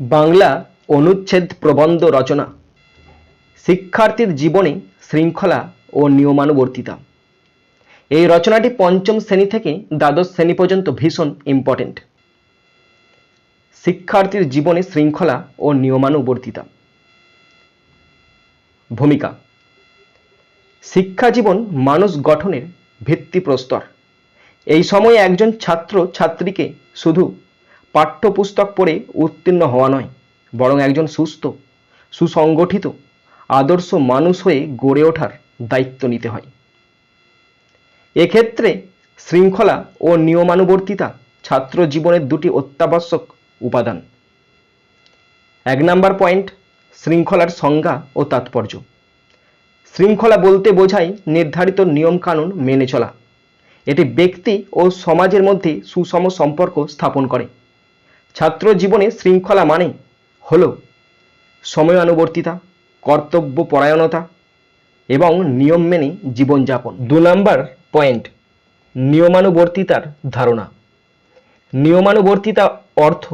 বাংলা অনুচ্ছেদ প্রবন্ধ রচনা। শিক্ষার্থীর জীবনে শৃঙ্খলা ও নিয়মানুবর্তিতা। এই রচনাটি পঞ্চম শ্রেণি থেকে দ্বাদশ শ্রেণি পর্যন্ত ভীষণ ইম্পর্টেন্ট শিক্ষার্থীর জীবনে শৃঙ্খলা ও নিয়মানুবর্তিতা। ভূমিকা। শিক্ষা জীবন মানুষ গঠনের ভিত্তিপ্রস্তর। এই সময়ে একজন ছাত্র ছাত্রীকে শুধু পাঠ্যপুস্তক পড়ে উত্তীর্ণ হওয়া নয়, বরং একজন সুস্থ, সুসংগঠিত, আদর্শ মানুষ হয়ে গড়ে ওঠার দায়িত্ব নিতে হয়। এক্ষেত্রে শৃঙ্খলা ও নিয়মানুবর্তিতা ছাত্র জীবনের দুটি অত্যাবশ্যক উপাদান। এক নাম্বার পয়েন্ট, শৃঙ্খলার সংজ্ঞা ও তাৎপর্য। শৃঙ্খলা বলতে বোঝায় নির্ধারিত নিয়মকানুন মেনে চলা। এটি ব্যক্তি ও সমাজের মধ্যে সুষম সম্পর্ক স্থাপন করে। ছাত্র জীবনে শৃঙ্খলা মানে হল সময়ানুবর্তিতা কর্তব্য পরায়ণতা এবং নিয়ম মেনে জীবনযাপন। দু নম্বর পয়েন্ট, নিয়মানুবর্তিতার ধারণা। নিয়মানুবর্তিতা অর্থ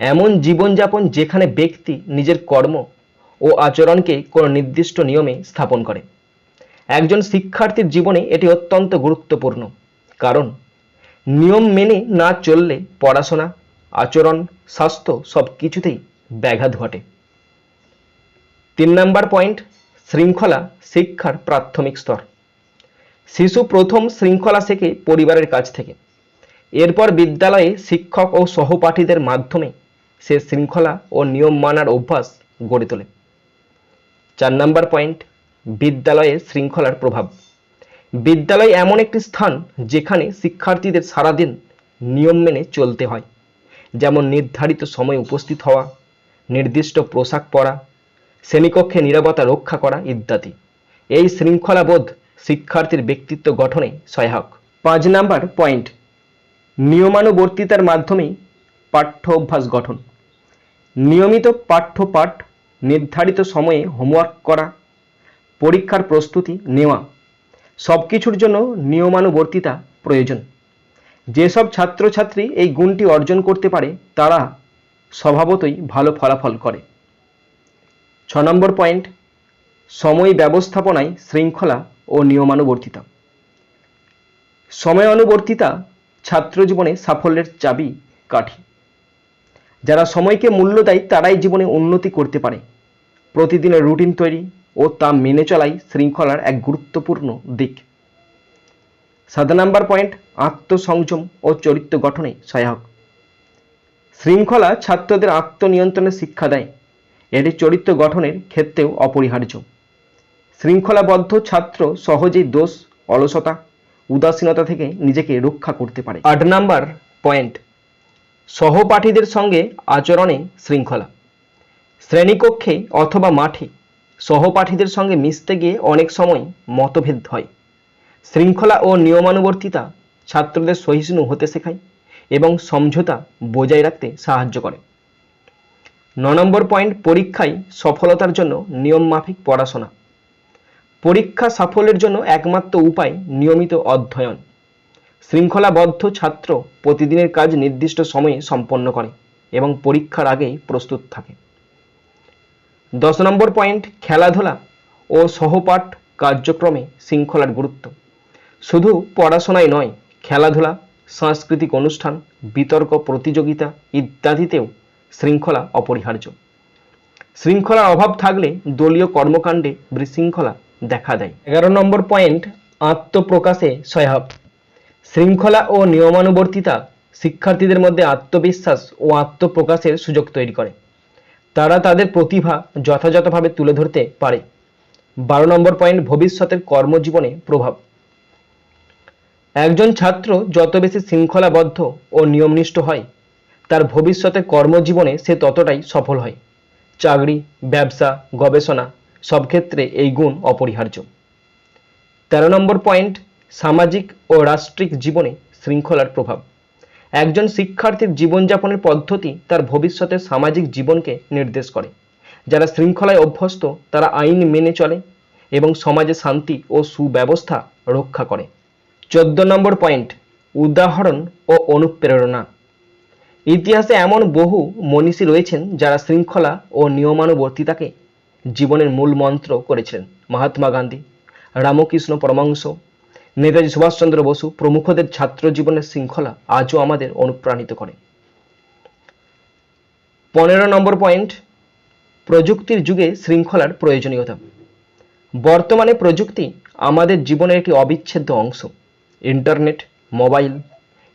এমন জীবনযাপন যেখানে ব্যক্তি নিজের কর্ম ও আচরণকে কোনো নির্দিষ্ট নিয়মে স্থাপন করে। একজন শিক্ষার্থীর জীবনে এটি অত্যন্ত গুরুত্বপূর্ণ, কারণ নিয়ম মেনে না চললে পড়াশোনা আচরণ, স্বাস্থ্য সব কিছুতেই ব্যাঘাত ঘটে। তিন নম্বর পয়েন্ট, শৃঙ্খলা, শিক্ষার প্রাথমিক স্তর। শিশু প্রথম শৃঙ্খলা শেখে পরিবারের কাছ থেকে। এরপর বিদ্যালয়ে শিক্ষক ও সহপাঠীদের মাধ্যমে সে শৃঙ্খলা ও নিয়ম মানার অভ্যাস গড়ে তোলে। চার নাম্বার পয়েন্ট, বিদ্যালয়ে শৃঙ্খলার প্রভাব। বিদ্যালয় এমন একটি স্থান যেখানে শিক্ষার্থীদের সারাদিন নিয়ম মেনে চলতে হয়। যেমন নির্ধারিত সময়ে উপস্থিত হওয়া, নির্দিষ্ট পোশাক পরা, শ্রেণীকক্ষে নিরাপত্তা রক্ষা করা ইত্যাদি। এই শৃঙ্খলাবোধ শিক্ষার্থীর ব্যক্তিত্ব গঠনে সহায়ক। পাঁচ নাম্বার পয়েন্ট, নিয়মানুবর্তিতার মাধ্যমে পাঠ্য অভ্যাস গঠন। নিয়মিত পাঠ্যপাঠ, নির্ধারিত সময়ে হোমওয়ার্ক করা, পরীক্ষার প্রস্তুতি নেওয়া সব কিছুর জন্য নিয়মানুবর্তিতা প্রয়োজন। যেসব ছাত্রছাত্রী এই গুণটি অর্জন করতে পারে, তারা স্বভাবতই ভালো ফলাফল করে। ছ নম্বর পয়েন্ট, সময় ব্যবস্থাপনায় শৃঙ্খলা ও নিয়মানুবর্তিতা। সময়ানুবর্তিতা ছাত্র জীবনে সাফল্যের চাবি, কাঠি। যারা সময়কে মূল্য দেয়, তারাই জীবনে উন্নতি করতে পারে। প্রতিদিনের রুটিন তৈরি ও তা মেনে চলাই শৃঙ্খলার এক গুরুত্বপূর্ণ দিক। সাত নাম্বার পয়েন্ট, আত্মসংযম ও চরিত্র গঠনে সহায়ক। শৃঙ্খলা ছাত্রদের আত্মনিয়ন্ত্রণের শিক্ষা দেয়। এটি চরিত্র গঠনের ক্ষেত্রেও অপরিহার্য। শৃঙ্খলাবদ্ধ ছাত্র সহজেই দোষ, অলসতা, উদাসীনতা থেকে নিজেকে রক্ষা করতে পারে। আট নাম্বার পয়েন্ট, সহপাঠীদের সঙ্গে আচরণে শৃঙ্খলা। শ্রেণীকক্ষে অথবা মাঠে সহপাঠীদের সঙ্গে মিশতে গিয়ে অনেক সময় মতভেদ হয়। শৃঙ্খলা ও নিয়মানুবর্তিতা ছাত্রদের সহিষ্ণু হতে শেখায় এবং সমঝোতা বজায় রাখতে সাহায্য করে। ন নম্বর পয়েন্ট, পরীক্ষায় সফলতার জন্য নিয়ম মাফিক পড়াশোনা। পরীক্ষা সাফল্যের জন্য একমাত্র উপায় নিয়মিত অধ্যয়ন। শৃঙ্খলাবদ্ধ ছাত্র প্রতিদিনের কাজ নির্দিষ্ট সময়ে সম্পন্ন করে এবং পরীক্ষার আগেই প্রস্তুত থাকে। দশ নম্বর পয়েন্ট, খেলাধুলা ও সহপাঠ কার্যক্রমে শৃঙ্খলার গুরুত্ব। শুধু পড়াশোনায় নয়, খেলাধুলা, সাংস্কৃতিক অনুষ্ঠান, বিতর্ক প্রতিযোগিতা ইত্যাদিতেও শৃঙ্খলা অপরিহার্য। শৃঙ্খলার অভাব থাকলে দলীয় কর্মকাণ্ডে বিশৃঙ্খলা দেখা দেয়। এগারো নম্বর পয়েন্ট, আত্মপ্রকাশে সহায়ক শৃঙ্খলা ও নিয়মানুবর্তিতা শিক্ষার্থীদের মধ্যে আত্মবিশ্বাস ও আত্মপ্রকাশের সুযোগ তৈরি করে। তারা তাদের প্রতিভা যথাযথভাবে তুলে ধরতে পারে। বারো নম্বর পয়েন্ট, ভবিষ্যতের কর্মজীবনে প্রভাব। একজন ছাত্র যত বেশি শৃঙ্খলাবদ্ধ ও নিয়মনিষ্ঠ হয়, তার ভবিষ্যতে কর্মজীবনে সে ততটাই সফল হয়। চাকরি, ব্যবসা, গবেষণা সব ক্ষেত্রে এই গুণ অপরিহার্য। তেরো নম্বর পয়েন্ট, সামাজিক ও রাষ্ট্রিক জীবনে শৃঙ্খলার প্রভাব। একজন শিক্ষার্থীর জীবনযাপনের পদ্ধতি তার ভবিষ্যতের সামাজিক জীবনকে নির্দেশ করে। যারা শৃঙ্খলায় অভ্যস্ত, তারা আইন মেনে চলে এবং সমাজে শান্তি ও সুব্যবস্থা রক্ষা করে। চোদ্দ নম্বর পয়েন্ট, উদাহরণ ও অনুপ্রেরণা। ইতিহাসে এমন বহু মনীষী রয়েছেন যারা শৃঙ্খলা ও নিয়মানুবর্তিতাকে জীবনের মূল মন্ত্র করেছিলেন। মহাত্মা গান্ধী, রামকৃষ্ণ পরমহংস, নেতাজি সুভাষচন্দ্র বসু প্রমুখদের ছাত্র জীবনের শৃঙ্খলা আজও আমাদের অনুপ্রাণিত করে। পনেরো নম্বর পয়েন্ট, প্রযুক্তির যুগে শৃঙ্খলার প্রয়োজনীয়তা। বর্তমানে প্রযুক্তি আমাদের জীবনের একটি অবিচ্ছেদ্য অংশ। ইন্টারনেট, মোবাইল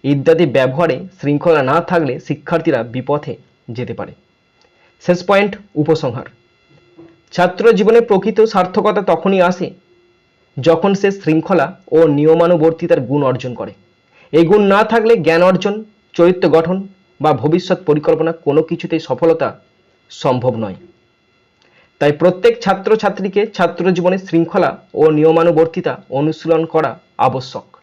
ইত্যাদি ব্যবহারে শৃঙ্খলা না থাকলে শিক্ষার্থীরা বিপথে যেতে পারে। শেষ পয়েন্ট, উপসংহার। ছাত্র জীবনে প্রকৃত সার্থকতা তখনই আসে যখন সে শৃঙ্খলা ও নিয়মানুবর্তিতার গুণ অর্জন করে। এই গুণ না থাকলে জ্ঞান অর্জন, চরিত্র গঠন বা ভবিষ্যৎ পরিকল্পনা কোনো কিছুতেই সফলতা সম্ভব নয়। তাই প্রত্যেক ছাত্রছাত্রীকে ছাত্র জীবনে শৃঙ্খলা ও নিয়মানুবর্তিতা অনুশীলন করা আবশ্যক।